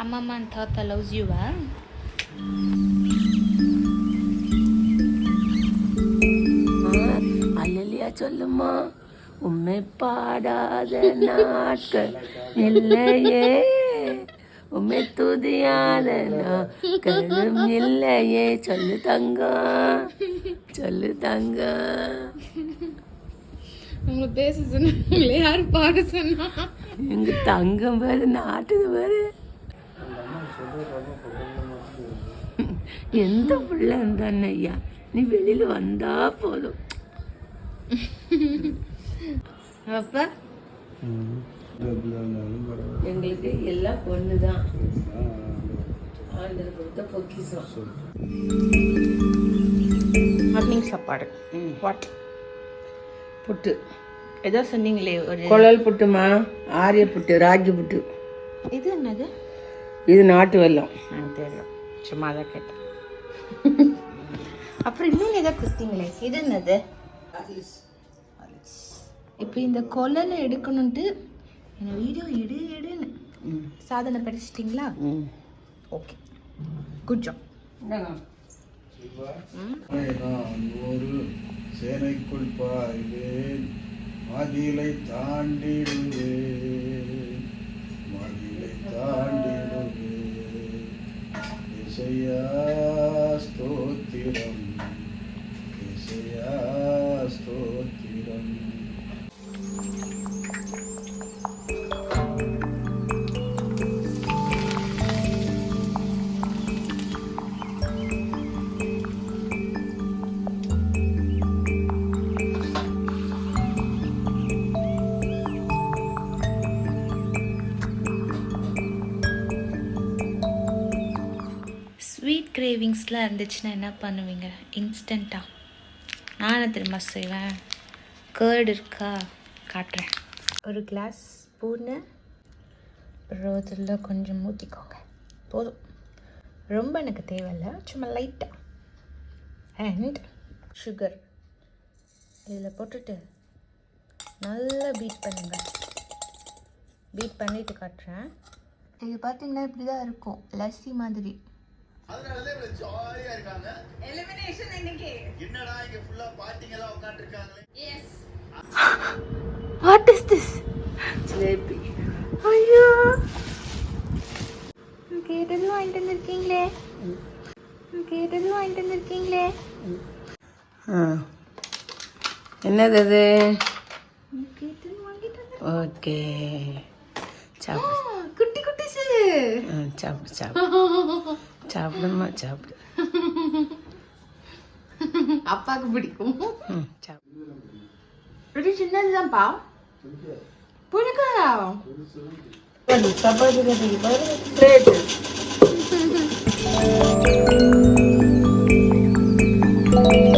அம்மம்மா and தாத்தா loves யூவா அல்லலியா சொல்லுமா உண்மை பாடாத நாட்கள் இல்லையே உண்மை துதியாத நாட்களும் இல்லையே சொல்லு தங்கம் சொல்லு தங்கம் உங்களை பேச சொன்னாங்களே யார் பாட சொன்னா? எங்க தங்கம் பாரு நாட்டுது பாரு எந்த பிள்ளை ஐயா? நீ வெளியில வந்தா போதும். அப்பா? எங்களுக்கு எல்லாம் பொண்ணுதான். ஆண்டவர் கொடுத்த பொக்கிசம் மார்னிங் சாப்பாடு. வாட் புட்டு. ஏதோ சொன்னீங்களே ஒரு குழல் புட்டுமா? ஆரிய புட்டு ராகி புட்டு இது என்னது? இது நாட்டு வெல்லம். எனக்கு தெரியும். சும்மா தான் கேட்டேன். அப்புறம் இன்னொன்று ஏதோ கொடுத்தீங்களே இது என்னது? இப்போ இந்த கொலனை எடுக்கணுன்ட்டு என்ன வீடியோ எடு எடுன்னு சாதனை படிச்சிட்டிங்களா? ம். ஓகே. குட் ஜாப் சேனைக்குள் பாய்வேன் மதிலை தாண்டிடுவேன். स्तोतिरम् ஸ்வீட் கிரேவிங்ஸ்லாம் இருந்துச்சுன்னா என்ன பண்ணுவீங்க? இன்ஸ்டண்ட்டாக நானும் திரும்ப செய்வேன். கேர்டு இருக்கா? காட்டுறேன். ஒரு கிளாஸ் ஸ்பூனு ரோதில் கொஞ்சம் ஊற்றிக்கோங்க போதும். ரொம்ப எனக்கு தேவையில்லை. சும்மா லைட்டாக அண்ட் சுகர் இதில் போட்டுட்டு நல்லா பீட் பண்ணுங்க. பீட் பண்ணிட்டு காட்டுறேன். இது பார்த்தீங்கன்னா இப்படி தான் இருக்கும். லஸ்ஸி மாதிரி. அதனாலதான் இவ்வளவு ஜாலியா இருக்காங்க. என்னடா இங்க ஃபுல்லா பாட்டிங்க எல்லாம் உட்காந்து இருக்காங்களே வாட் இஸ் திஸ் ஜிலேபி ஐயோ. கேட்டது வாங்கிட்டு வந்திருக்கீங்களே. கேட்டது வாங்கிட்டு வந்திருக்கீங்களே. என்னது அது? ஓகே சாப்பிடு. குட்டி குட்டிஸு சாப்பிடு சாப்பிடு. சாப்பிடுமா சாப்பிடு. அப்பாவுக்கு பிடிக்கும். இப்படி சின்னதுதான்ப்பா புழுக்கா பிளேட்டு Thank you.